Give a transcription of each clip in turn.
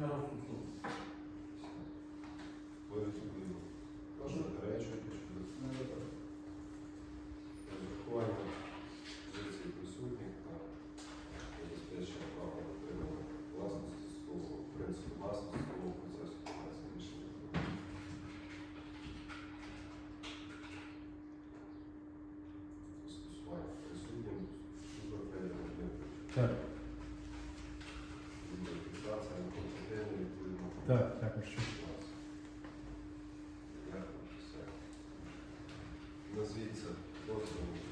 Примером фунту. Вирішити будемо. Прошу речі, Розрахування позиції присутніх та забезпечення права отримання власності слово, принципу власності слово процесу рішення. Застосування присутнім, що Так. Так, також. Назвіться послугу.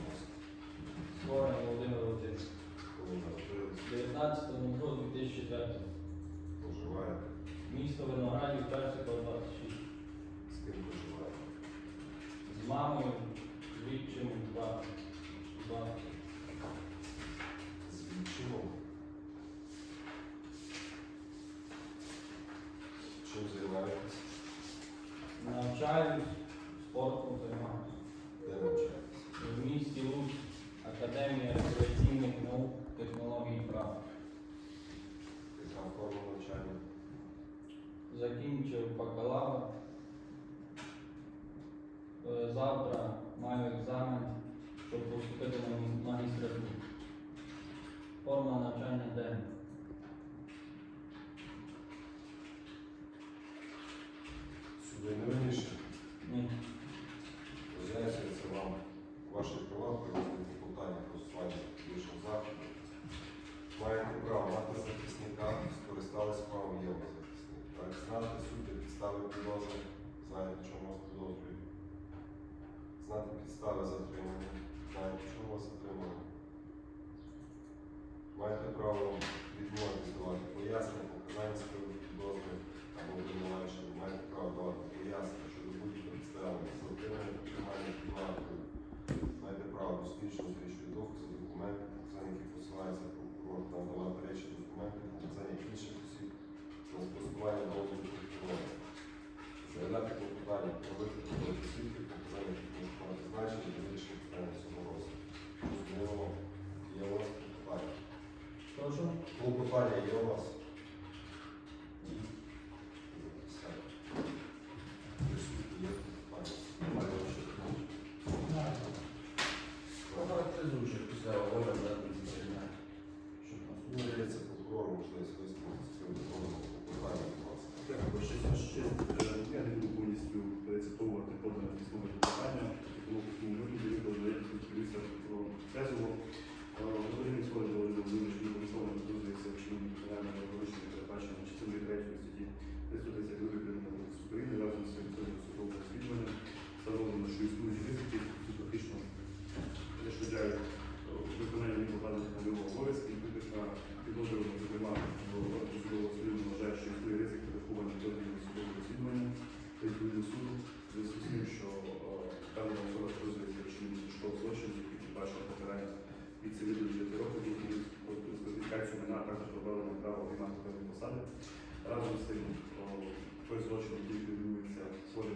той злочин, який відбувся в ході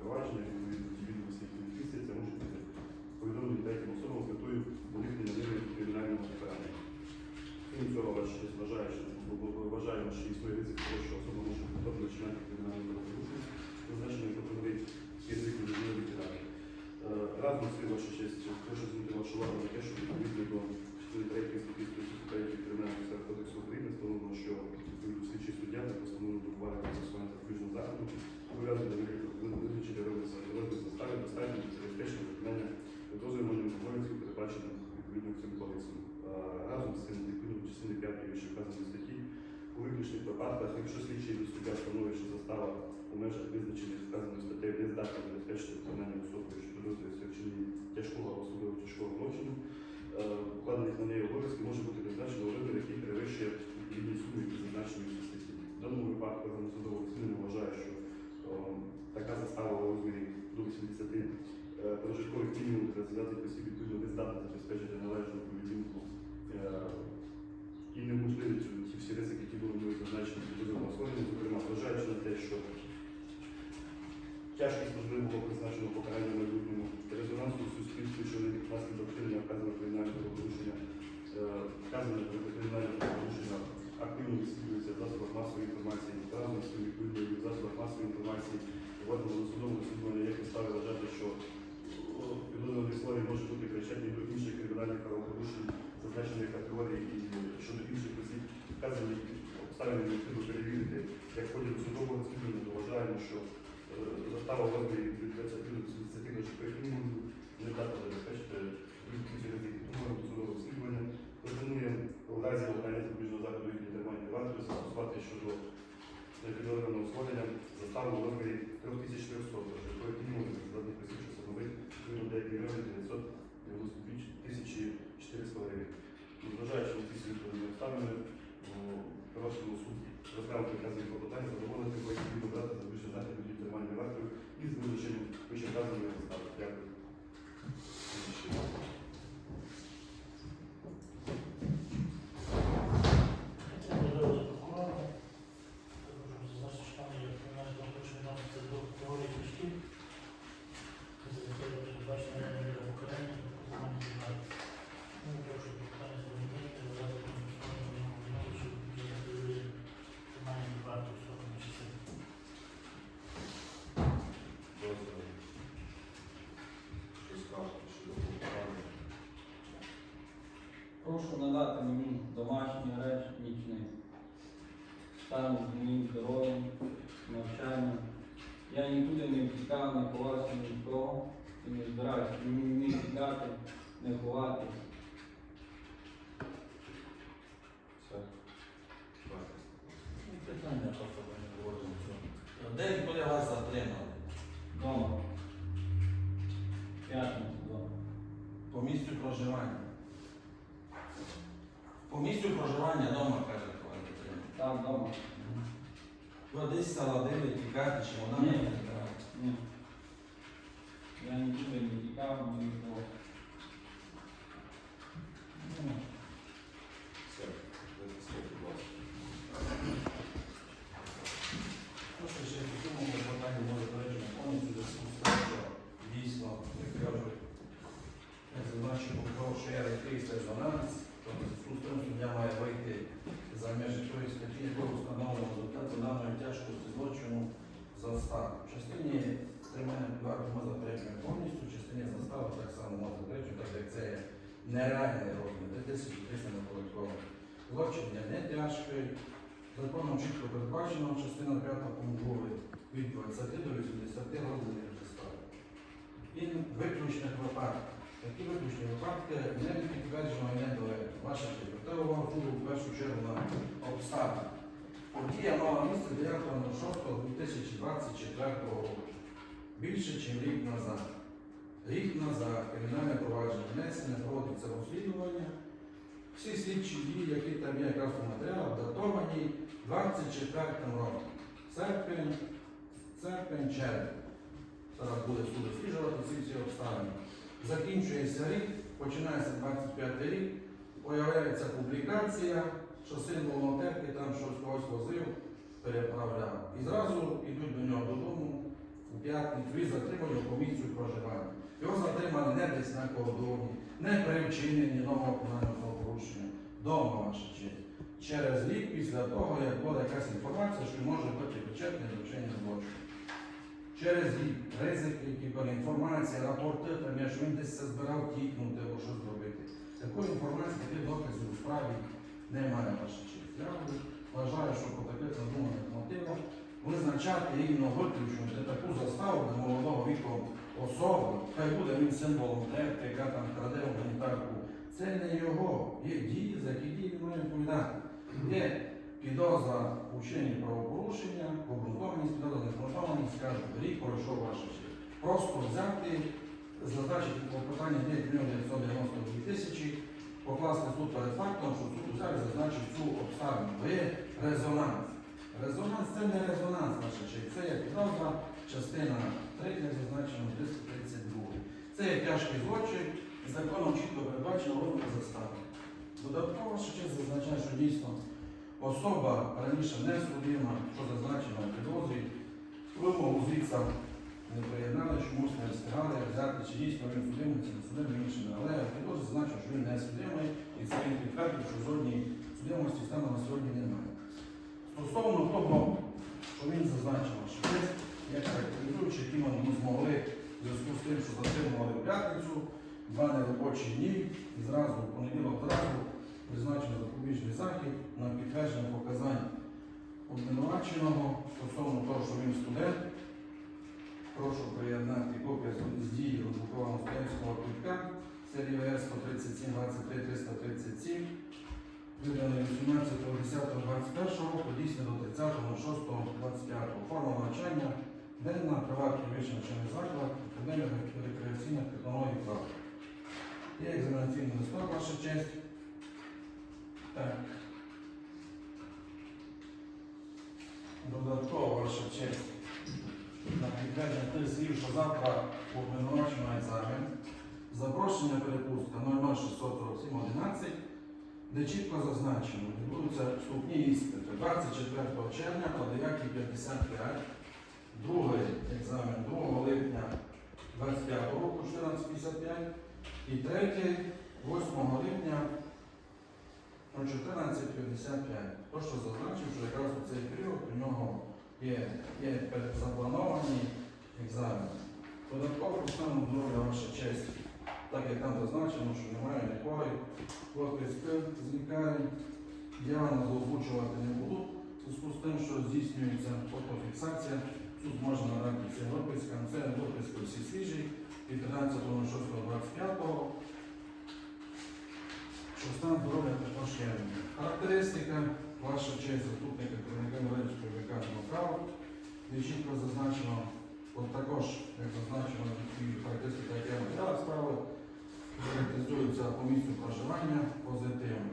провадження відповідно ті відомості, які відписуються, можуть бути повідомлені третім особам з метою уникнення ними кримінального покарання. Крім цього, вважає, що вважаємо, що існує ризик того, що особа може повторно вчиняти кримінальне правопорушення, зазначений пропонує язик можливо відкидати. Е, Разом з цим, ваша честь, прошу звернути вашу увагу на те, що відповідно до частини 3 статті 133 Кримінального процесуального кодексу України встановлено, що відповідно слідчий суддя за постановою до уваги застосування запобіжного заходу зобов'язаний у виключних випадках, якщо слідчий суддя встановить, що застава у межах визначених вказаною статтею не здатна забезпечити виконання особою, що підозрюється вчиненні тяжкого або особливо тяжкого злочину, е, укладених на неї обов'язків може бути призначено у розмір, який перевищує відповідні суми, які зазначені в статті. В даному випадку судового розслідування вважає, що е, така застава у розмірі до 80 е, прожиткових мінімумів для зв'язок осіб відповідно не здатна забезпечити належну поведінку е, і неможливість ті всі ризики, які були зазначені в підозрюваному особі, зокрема, зважаючи на те, що тяжкість можливого призначеного покарання в майбутньому резонансу у суспільстві, що не наслідок вчинення вказаного кримінального правопорушення, е, вказане кримінальне правопорушення активно висвітлюється в засобах масової інформації, разом з цим відповідно в засобах масової інформації введено до судового розслідування є підстави вважати, що о, підозрюваний слові може бути причетний до інших кримінальних правопорушень, зазначених категорій і щодо інших осіб, вказані обставини необхідно перевірити. Як в ході судового розслідування, то вважаємо, що е, застава в розмірі від 20 до 80 років мінімуму не здатна забезпечити ці ризики. Тому орган судового розслідування пропонує у разі обрання запобіжного заходу від тримання вартою застосувати щодо підозрюваного усвоєння заставу в розмірі 3400 прожиткових мінімумів складних осіб, що становить відповідно 9 мільйонів 992 тисячі 400 гривень. Зважаючи на ці всі відповідні обставини, о, просимо суд розглянути вказані клопотання, задоволити по відповідно брати запобіжний захід від тримання вартою із визначенням вище вказаної застави. Дякую. Дозвіл. Що скажете щодо клопотання? Прошу надати мені домашній арешт нічний. Стану мені здоров'я, навчання. Я нікуди не втікав, не ховався ні від кого. І не збираюся ні втікати, не ховатись. Все. Питання просто не цього. Де коли вас затримали? Дома. П'ятницю дома. По місцю проживання. По місцю проживання дома, каже, коли затримали. Там дома. Ви десь саладили, тікати, чи вона Ні. не збирала? Ні. Я нікуди не тікав, мені було. Ну, Все. Натисніть, будь ласка. Просто ще в цьому питанні може заперечення повністю зв'язку з тим, що дійсно, як кажуть, я зазначив прокурор, що є якийсь резонанс, то в зв'язку з тим суддя має вийти за межі тої статті, якою встановлено результати даної тяжкості злочину застав. В частині тримання під вартою ми заперечуємо повністю, в частині застави так само ми заперечуємо, так як це є нереальний розмір, де 1300 на колективу. Злочин є не тяжкий, Законом чітко передбачено частина 5 пункт 2 від 20 до 80 розмірів застави. І виключних випадків. Такі виключні випадки не підтверджено і не доведено. Ваша. Увагу в першу чергу на обставини. Подія мала місце 9.06.2024 року. Більше, ніж рік назад. Рік назад кримінальне провадження внесене, проводиться розслідування. Всі слідчі дії, які там є якраз у матеріалах, датовані 24 роком. Серпень, серпень, червень. Зараз буде суд досліджувати ці всі обставини. Закінчується рік, починається 25 рік, появляється публікація, що син волонтерки там щось когось возив, переправляв. І зразу йдуть до нього додому у п'ятницю і затримали в комісію проживання. Його затримали не десь на кордоні, не при вчиненні нового кримінального порушення. Дома ваша честь. Через рік після того, як була якась інформація, що може бути причетний до. Через ризики, які були інформація, рапорти, там, я, що він десь це збирав тікнути або щось зробити. Такої інформації, таких доказів у справі немає ваша честь. Я вважаю, що по таких задуманих мотивах визначати іменно виключно таку заставу для молодого віку особи, хай буде він символом терки, яка там краде гуманітарку. Це не його. Є дії, за які дії він має відповідати. Підозра у вчиненні правопорушення, обґрунтованість, підозра необґрунтованість, скажуть, рік пройшов ваша честь. Просто взяти, зазначити клопотання 9 мільйонів 992 тисячі, покласти суд перед фактом, що суд взяв і зазначив цю обставину. Бо є резонанс. Резонанс це не резонанс, ваша честь. Це є підозра, частина 3, як зазначено 332. Це є тяжкий злочин, законом чітко передбачено розмір застави. Додатково ще зазначає, що дійсно особа раніше не судима, що зазначено в підозрі, вимогу звідси не приєднали, чомусь не встигали взяти, чи дійсно він судимий, чи не судимий іншими. Але в підозрі зазначив, що він не судимий, і це він підтвердив, що жодній судимості стану на сьогодні немає. Стосовно того, що він зазначив, що десь, як характеризуючи, які ми змогли в зв'язку з тим, що затримували п'ятницю, два неробочі дні, і зразу в понеділок зразу призначено запобіжний захід на підтвердження показань обвинуваченого стосовно того, що він студент. Прошу приєднати копію з дії розблокованого студентського квитка серії ВС 137 23 337 виданий 18.10.21 року, дійсно до 30.06.25. Форма навчання, денна, приватний вищий навчальний заклад, академія рекреаційних технологій права. Є екзаменаційний листок, ваша честь. Так. Додатково, ваша честь. На підтвердження тих слів, що завтра обвинувачено екзамен. Запрошення перепустка 00647 11 де чітко зазначено, відбудуться вступні іспити 24 червня о 9.55, другий екзамен 2 липня 25 року 14.55 і третій 8 липня о 14.55. То, що зазначив, що якраз у цей період у нього є, є заплановані екзамени. Додатково станом здоров'я ваша честь так як там зазначено, що немає ніколи виписки з лікарень. Діагноз озвучувати не буду. В зв'язку з тим, що здійснюється фотофіксація, суд може надати цим випискам. Це виписки всі свіжі від 13.06.25, що стан здоров'я також є. Характеристика, ваша честь, заступника керівника Волинської лікарного права, де чітко зазначено, от також, як зазначено, характеристика, як я матеріал справи, характеризується по місцю проживання позитивно.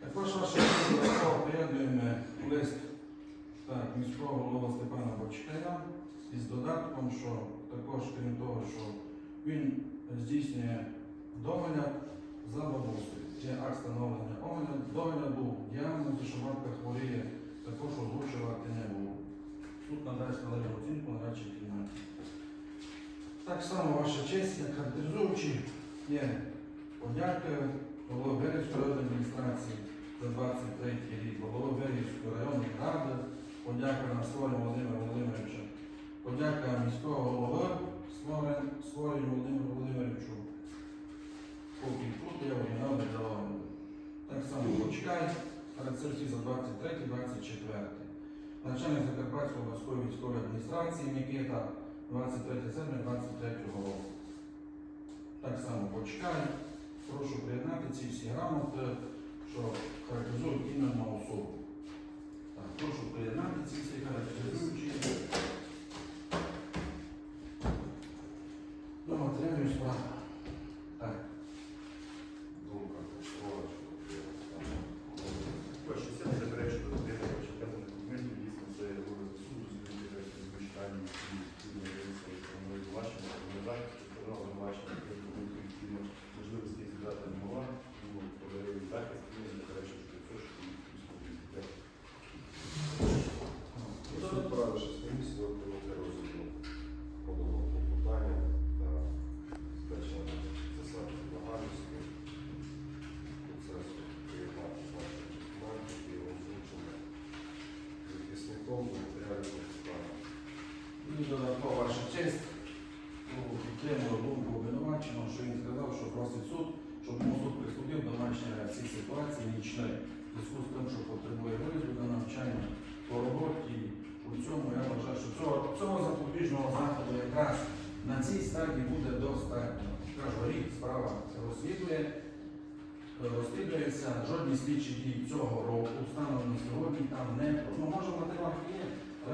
Також ваше приєднуємо лист так, міського голови Степана Бочкаря із додатком, що також крім того, що він здійснює догляд за бабусею. Є акт встановлення огляду, догляду, діагнозу, що матка хворіє, також озвучувати не було. Суд надасть належну оцінку на речі кімнаті. Так само ваша честь, як характеризуючи, є подяка голови Березької районної адміністрації за 23 рік, голови Березької районної ради, подяка на створення Володимира Володимировича, подяка міського голови створення Володимиру Володимировичу поки тут я оригінал не давав. Так само Бочкай, рецепції за 23-24. Начальник Закарпатської обласної військової адміністрації Мікета 23 серпня 23 року. Так само Бочкай. Прошу приєднати ці всі грамоти, що характеризують іменно особу. Так, Прошу приєднати ці всі характеризуючі до матеріалів справи.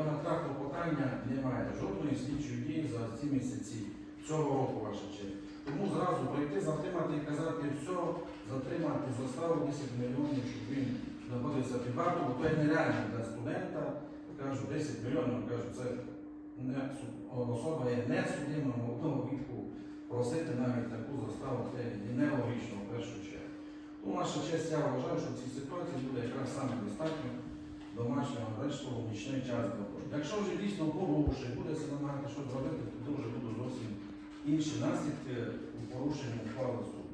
Так клопотання немає жодної слідчої дії за ці місяці цього року, ваша честь. Тому зразу прийти, затримати і казати все, затримати заставу 10 мільйонів, щоб він знаходився під варту, бо є нереально для студента. Кажу, 10 мільйонів, кажу, це не особа є не судима молодого віку. Просити навіть таку заставу це нелогічно в першу чергу. Тому наша честь, я вважаю, що в цій ситуації буде якраз саме достатньо домашнього арешту в нічний час для. Якщо вже дійсно порушить, буде себе намагати щось зробити, то вже будуть зовсім інші наслідки у порушенні ухвали суду.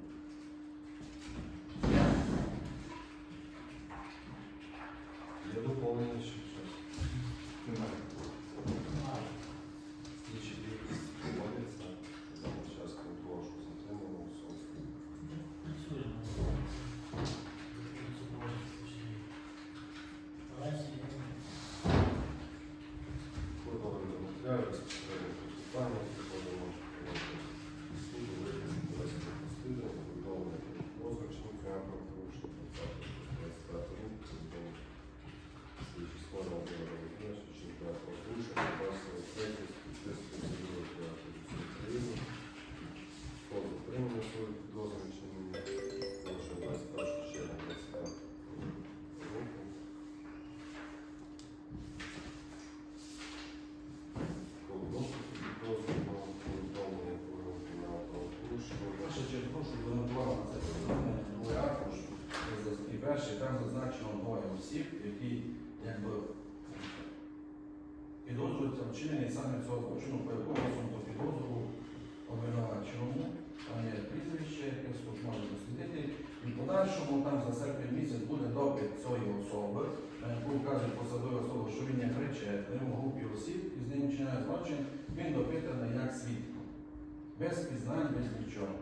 Я доповнення ще щось? Немає. Осіб, які якби підозрюються вчинені саме цього злочину, по якому суду підозру обвинуваченому. Там є прізвище, яке суд може дослідити. І в подальшому там за серпень місяць буде допит цієї особи, на яку вказує посадова особа, що він є причетним у групі осіб і з ним вчиняє злочин, він допитаний як свідок. Без пізнань, без нічого.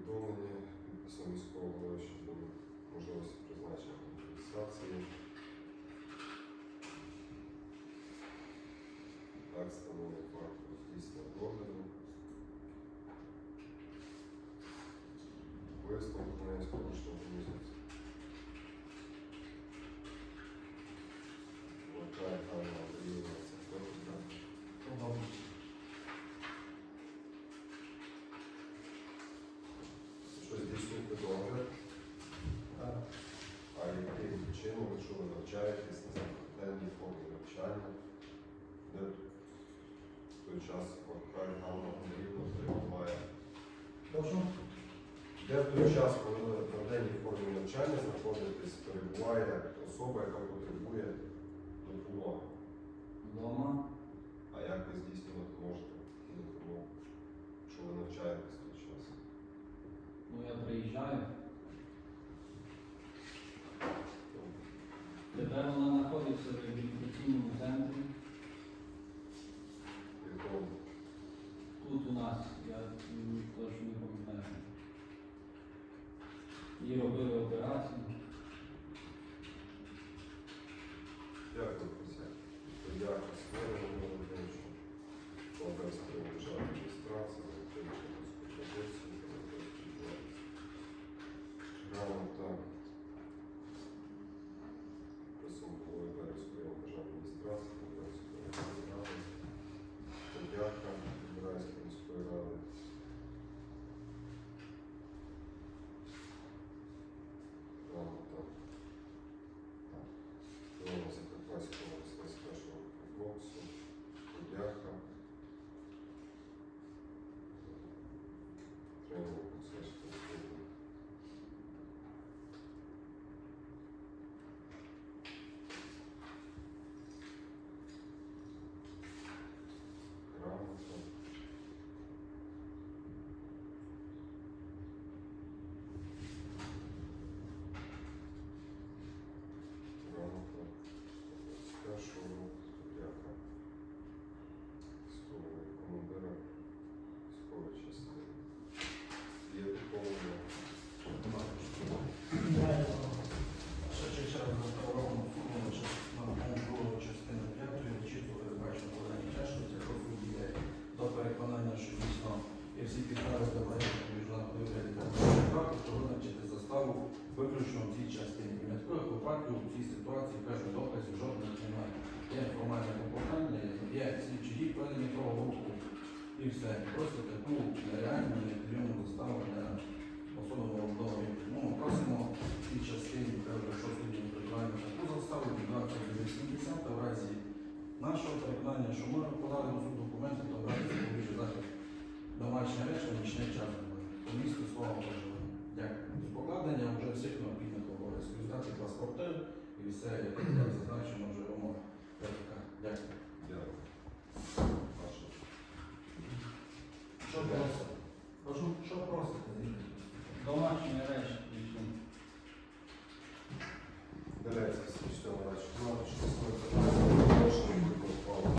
Повідомлення підписом міського голови щодо можливості призначення компенсації. Так, встановлено факт здійснення догляду. Висновок не з порушенням місяця. Вважає Ганна Андріївна, це хто тут? Подобається. Що догляд? Так. А яким чином, якщо ви навчаєтесь на денній формі навчання, де в той час Варкар Ганна Андріївна перебуває? Де в той час, коли ви на денній формі навчання знаходитесь, перебуває особа, яка потребує допомоги? Вдома. А як ви здійснювати можете допомогу, якщо ви навчаєтесь в той час? Ну я приїжджаю. Тепер вона знаходиться в реабілітаційному центрі. Тут у нас, я точно не пам'ятаю. Її робили операцію. Дякую, присядь. Дякую, Свою Володимировичу, Володарської державної адміністрації, Володимирської пропозиції, Володарської діяльності. Грамота присум голови Березької державної адміністрації, Володарської міської ради, подяка Володарської міської ради. Грамота Цілому Закарпатського мистецького комплексу, подяка. Тренеру мистецького клубу. Грамота. Грамота. Першого року, подяка. Військового командира військової частини. Є доповнення. Ще ще ще раз заставляємо суму на другу частину п'ятої, чітко передбачено подані чашки, це просто є до переконання, що дійсно є всі підстави для проєкту міжнародного вигляді практику, то визначити заставу виключно в цій частині. Таких випадків у цій ситуації каже доказів жодних немає. Є формальне клопотання, є слідчі дії, проведення того руху і все. Просто таку нереальну, неприйомну заставу для особливо вдові. Ну, просимо в цій частині, що судді прибирання таку заставу від 2080, в разі нашого переконання, що ми до суду документи, то в разі захід домашнє речі, нічний час. По місту свого проживання як з покладення вже всіх необхідних обов'язків, здати паспорти і все, як зазначено вже умови. Дякую. Дякую. Що просите? Прошу, що просите? Домашні речі. Береться, що речі.